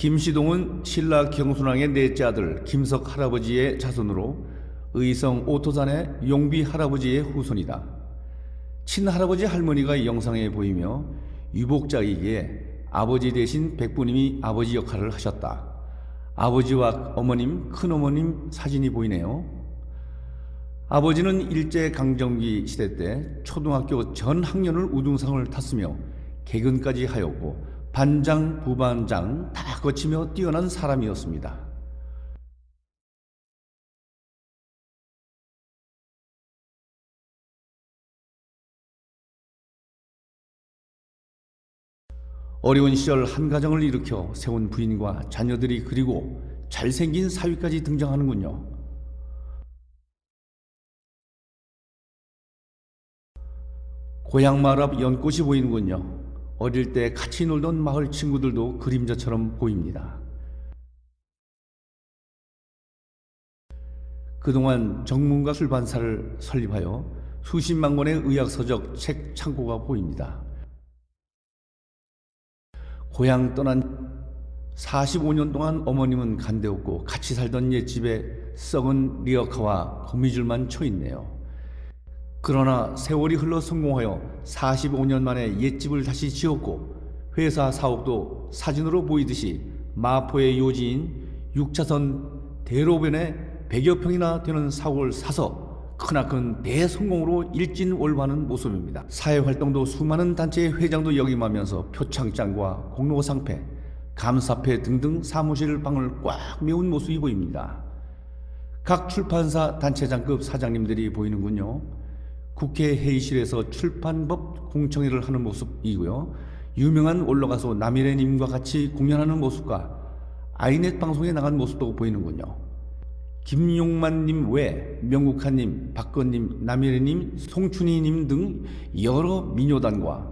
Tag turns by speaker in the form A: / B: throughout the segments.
A: 김시동은 신라 경순왕의 넷째 아들 김석 할아버지의 자손으로 의성 오토산의 용비 할아버지의 후손이다. 친할아버지 할머니가 이 영상에 보이며 유복자이기에 아버지 대신 백부님이 아버지 역할을 하셨다. 아버지와 어머님, 큰어머님 사진이 보이네요. 아버지는 일제 강점기 시대 때 초등학교 전 학년을 우등상을 탔으며 개근까지 하였고 반장, 부반장 다 거치며 뛰어난 사람이었습니다. 어려운 시절 한 가정을 일으켜 세운 부인과 자녀들이 그리고 잘생긴 사위까지 등장하는군요. 고향 마을 앞 연꽃이 보이는군요. 어릴 때 같이 놀던 마을 친구들도 그림자처럼 보입니다. 그동안 정문가 출판사를 설립하여 수십만 권의 의학서적 책 창고가 보입니다. 고향 떠난 45년 동안 어머님은 간대없고 같이 살던 옛집에 썩은 리어카와 거미줄만 쳐 있네요. 그러나 세월이 흘러 성공하여 45년 만에 옛집을 다시 지었고 회사 사옥도 사진으로 보이듯이 마포의 요지인 6차선 대로변에 100여 평이나 되는 사옥을 사서 크나큰 대성공으로 일진월하는 모습입니다. 사회활동도 수많은 단체의 회장도 역임하면서 표창장과 공로상패, 감사패 등등 사무실 방을 꽉 메운 모습이 보입니다. 각 출판사 단체장급 사장님들이 보이는군요. 국회 회의실에서 출판법 공청회를 하는 모습이고요. 유명한 올라가서 남일애님과 같이 공연하는 모습과 아이넷 방송에 나간 모습도 보이는군요. 김용만님 외 명국하님, 박건님, 남일애님, 송춘희님 등 여러 민요단과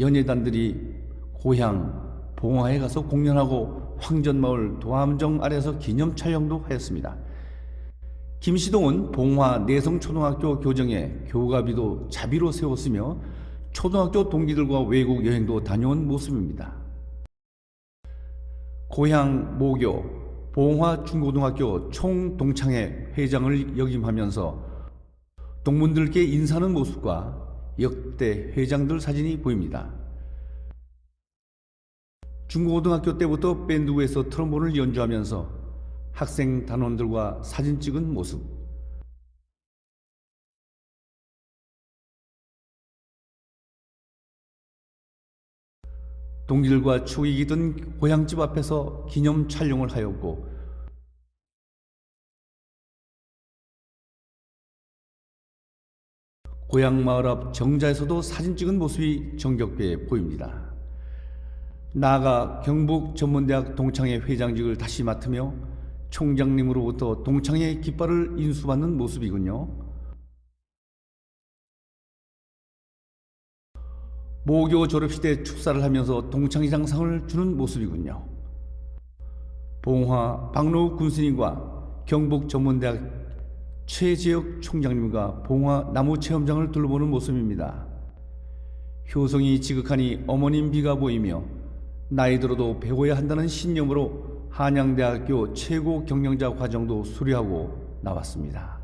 A: 연예단들이 고향 봉화에 가서 공연하고 황전마을 도암정 아래서 기념 촬영도 하였습니다. 김시동은 봉화 내성초등학교 교정에 교가비도 자비로 세웠으며 초등학교 동기들과 외국 여행도 다녀온 모습입니다. 고향 모교 봉화 중고등학교 총동창회 회장을 역임하면서 동문들께 인사하는 모습과 역대 회장들 사진이 보입니다. 중고등학교 때부터 밴드부에서 트럼본을 연주하면서 학생 단원들과 사진 찍은 모습. 동기들과 추억이 깃든 고향집 앞에서 기념 촬영을 하였고 고향 마을 앞 정자에서도 사진 찍은 모습이 정겹게 보입니다. 나아가 경북 전문대학 동창회 회장직을 다시 맡으며 총장님으로부터 동창회 깃발을 인수받는 모습이군요. 모교 졸업 시대 축사를 하면서 동창회장상을 주는 모습이군요. 봉화 박노 군수님과 경북 전문대학 최지혁 총장님과 봉화 나무 체험장을 둘러보는 모습입니다. 효성이 지극하니 어머님 비가 보이며 나이 들어도 배워야 한다는 신념으로 한양대학교 최고 경영자 과정도 수료하고 나왔습니다.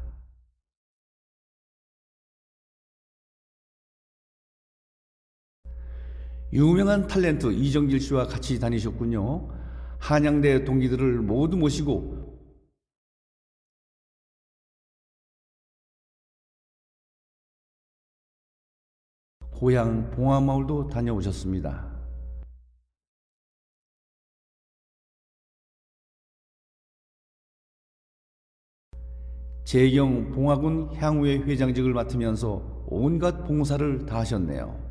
A: 유명한 탤런트 이정길 씨와 같이 다니셨군요. 한양대 동기들을 모두 모시고 고향 봉화마을도 다녀오셨습니다. 재경 봉화군 향후회 회장직을 맡으면서 온갖 봉사를 다 하셨네요.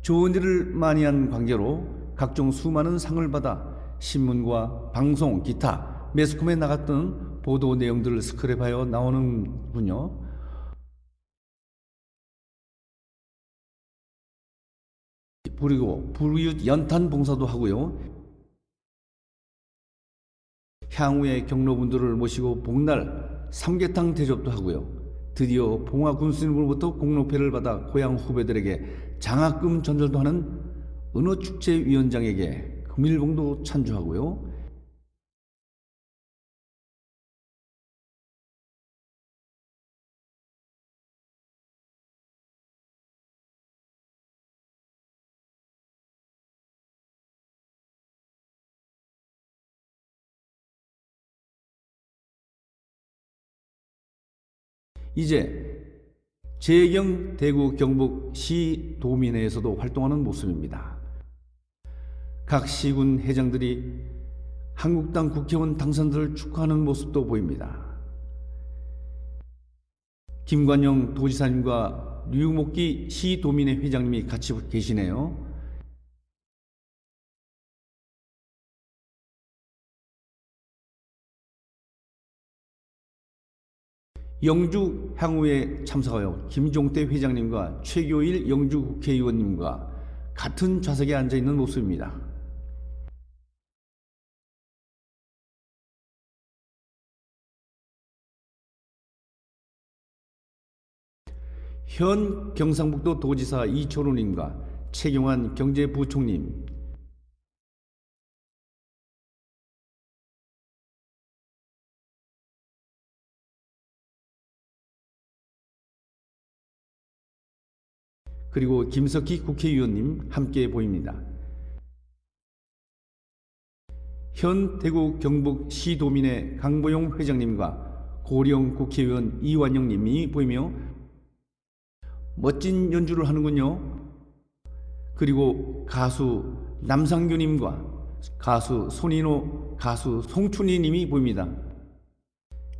A: 좋은 일을 많이 한 관계로 각종 수많은 상을 받아 신문과 방송, 기타, 매스컴에 나갔던 보도 내용들을 스크랩하여 나오는군요. 부리고 불이웃 연탄 봉사도 하고요. 향후에 경로분들을 모시고 복날 삼계탕 대접도 하고요. 드디어 봉화 군수님으로부터 공로패를 받아 고향 후배들에게 장학금 전달도 하는 은어축제위원장에게 금일봉도 찬주하고요. 이제 재경 대구 경북 시 도민회에서도 활동하는 모습입니다. 각 시군 회장들이 한국당 국회의원 당선들을 축하하는 모습도 보입니다. 김관영 도지사님과 류목기 시 도민회 회장님이 같이 계시네요. 영주 향후에 참석하여 김종대 회장님과 최교일 영주 국회의원님과 같은 좌석에 앉아 있는 모습입니다. 현 경상북도 도지사 이철호님과 최경환 경제부총님, 그리고 김석희 국회의원님 함께 보입니다. 현 대구 경북 시도민의 강보용 회장님과 고령 국회의원 이완영님이 보이며 멋진 연주를 하는군요. 그리고 가수 남상규님과 가수 손인호, 가수 송춘희님이 보입니다.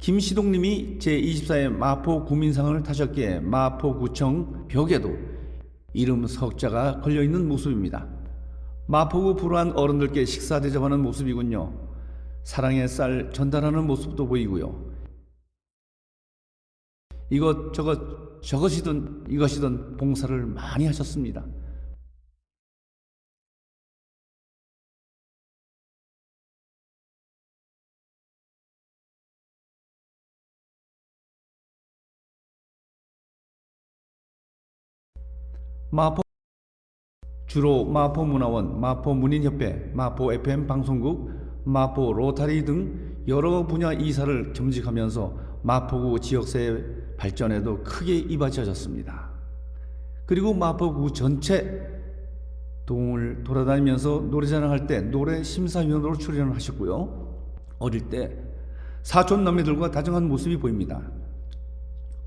A: 김시동님이 제24회 마포 구민상을 타셨기에 마포구청 벽에도 이름 석자가 걸려 있는 모습입니다. 마포구 불우한 어른들께 식사 대접하는 모습이군요. 사랑의 쌀 전달하는 모습도 보이고요. 이것 저것 저것이든 이것이든 봉사를 많이 하셨습니다. 마포 주로 마포 문화원, 마포 문인협회, 마포 FM 방송국, 마포 로타리 등 여러 분야 이사를 겸직하면서 마포구 지역사회 발전에도 크게 이바지하셨습니다. 그리고 마포구 전체 동을 돌아다니면서 노래자랑 할 때 노래 심사위원으로 출연을 하셨고요. 어릴 때 사촌 남매들과 다정한 모습이 보입니다.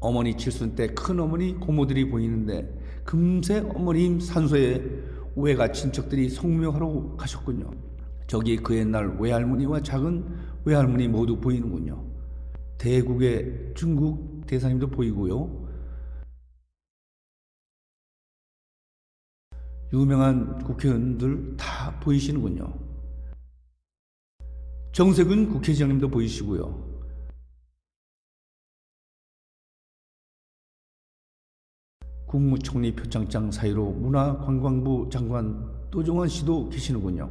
A: 어머니 칠순 때 큰어머니 고모들이 보이는데 금세 어머님 산소에 외가 친척들이 성묘하러 가셨군요. 저기 그 옛날 외할머니와 작은 외할머니 모두 보이는군요. 대국의 중국 대사님도 보이고요. 유명한 국회의원들 다 보이시는군요. 정세균 국회의장님도 보이시고요. 국무총리 표창장 사이로 문화관광부 장관 또종원 씨도 계시는군요.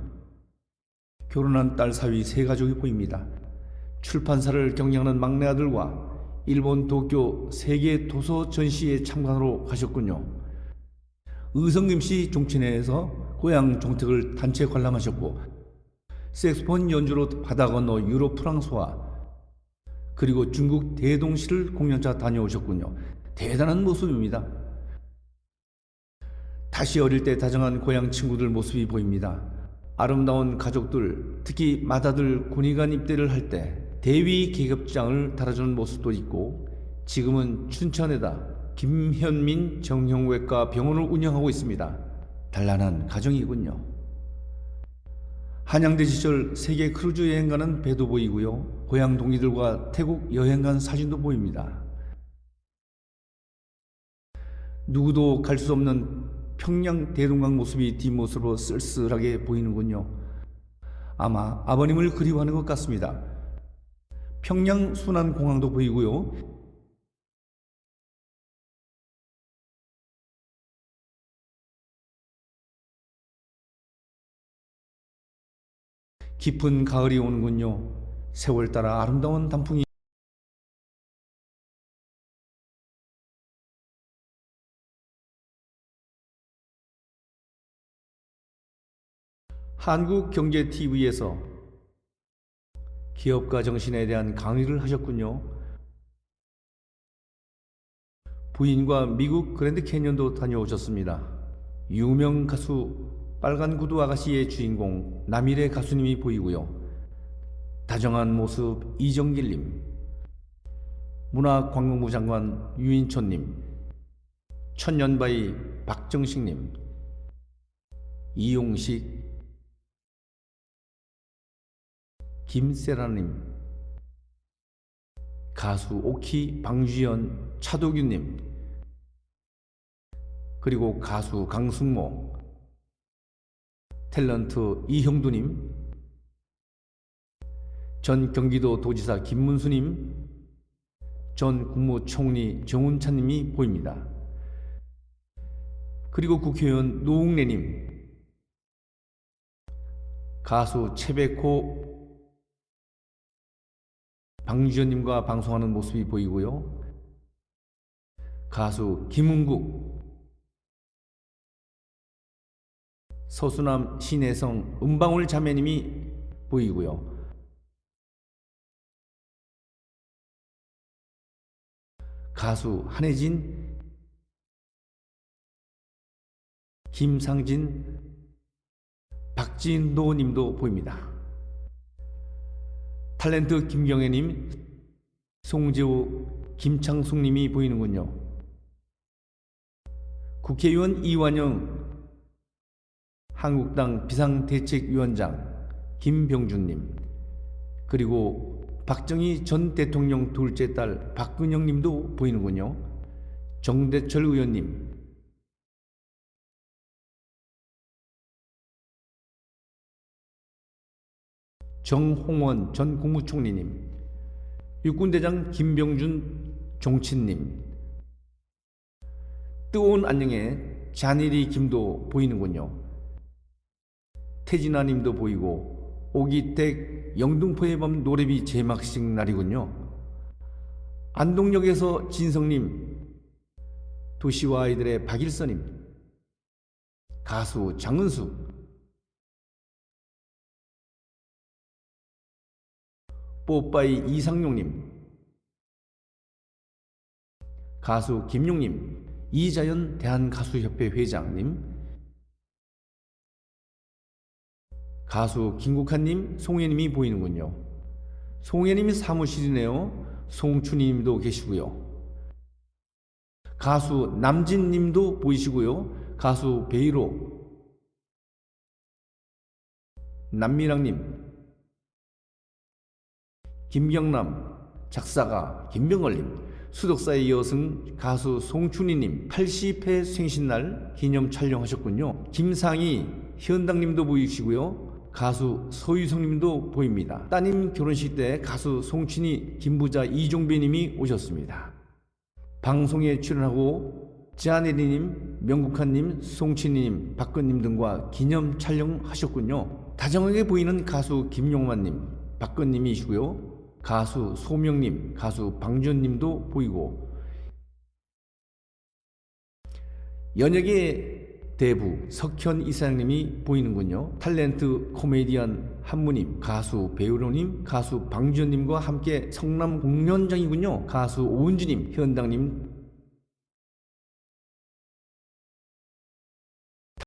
A: 결혼한 딸 사위 세 가족이 보입니다. 출판사를 경영하는 막내 아들과 일본 도쿄 세계 도서 전시회 참관으로 가셨군요. 의성김 씨 종친회에서 고향 종택을 단체 관람하셨고 색스폰 연주로 바다 건너 유럽 프랑스와 그리고 중국 대동시를 공연차 다녀오셨군요. 대단한 모습입니다. 다시 어릴 때 다정한 고향 친구들 모습이 보입니다. 아름다운 가족들, 특히 맏아들 군의관 입대를 할 때 대위 계급장을 달아주는 모습도 있고 지금은 춘천에다 김현민 정형외과 병원을 운영하고 있습니다. 단란한 가정이군요. 한양대 시절 세계 크루즈 여행 가는 배도 보이고요. 고향 동기들과 태국 여행 간 사진도 보입니다. 누구도 갈 수 없는 평양 대동강 모습이 뒷모습으로 쓸쓸하게 보이는군요. 아마 아버님을 그리워하는 것 같습니다. 평양 순환공항도 보이고요. 깊은 가을이 오는군요. 세월 따라 아름다운 단풍이 한국경제TV에서 기업가 정신에 대한 강의를 하셨군요. 부인과 미국 그랜드 캐년도 다녀오셨습니다. 유명 가수 빨간 구두 아가씨의 주인공 남일의 가수님이 보이고요. 다정한 모습 이정길님, 문화관광부 장관 유인촌님, 천년바위 박정식님, 이용식, 김세라님, 가수 오키 방주연 차도규님, 그리고 가수 강승모, 탤런트 이형두님, 전 경기도 도지사 김문수님, 전 국무총리 정운찬님이 보입니다. 그리고 국회의원 노웅래님, 가수 최백호 방주연님과 방송하는 모습이 보이고요. 가수 김은국, 서수남 신혜성 은방울 자매님이 보이고요. 가수 한혜진, 김상진, 박진도 님도 보입니다. 탤런트 김경애님, 송재호, 김창숙 님이 보이는군요. 국회의원 이완영, 한국당 비상대책위원장 김병준님, 그리고 박정희 전 대통령 둘째 딸 박근영 님도 보이는군요. 정대철 의원님, 정홍원 전 국무총리님, 육군대장 김병준 종친님, 뜨거운 안녕에 잔일이 김도 보이는군요. 태진아 님도 보이고 오기택 영등포의 밤 노래비 제막식 날이군요. 안동역에서 진성님, 도시와 아이들의 박일선님, 가수 장은수, 뽀빠이 이상용님, 가수 김용님, 이자연 대한가수협회 회장님, 가수 김국환님, 송혜님이 보이는군요. 송혜님이 사무실이네요. 송춘희님도 계시고요. 가수 남진님도 보이시고요. 가수 베이로, 남미랑님, 김경남 작사가 김병걸님 수덕사의 여승 가수 송춘희님 80회 생신날 기념 촬영하셨군요. 김상희 현당님도 보이시고요. 가수 서유성님도 보입니다. 따님 결혼식 때 가수 송춘희 김부자 이종배님이 오셨습니다. 방송에 출연하고 지아네리님, 명국환님, 송춘희님, 박근님 등과 기념 촬영하셨군요. 다정하게 보이는 가수 김용만님, 박근님이시고요. 가수 소명님, 가수 방준님도 보이고 연예계 대부 석현 이사장님이 보이는군요. 탤런트 코미디언 한무님, 가수 배우로님, 가수 방준님과 함께 성남 공연장이군요. 가수 오은주님, 현당님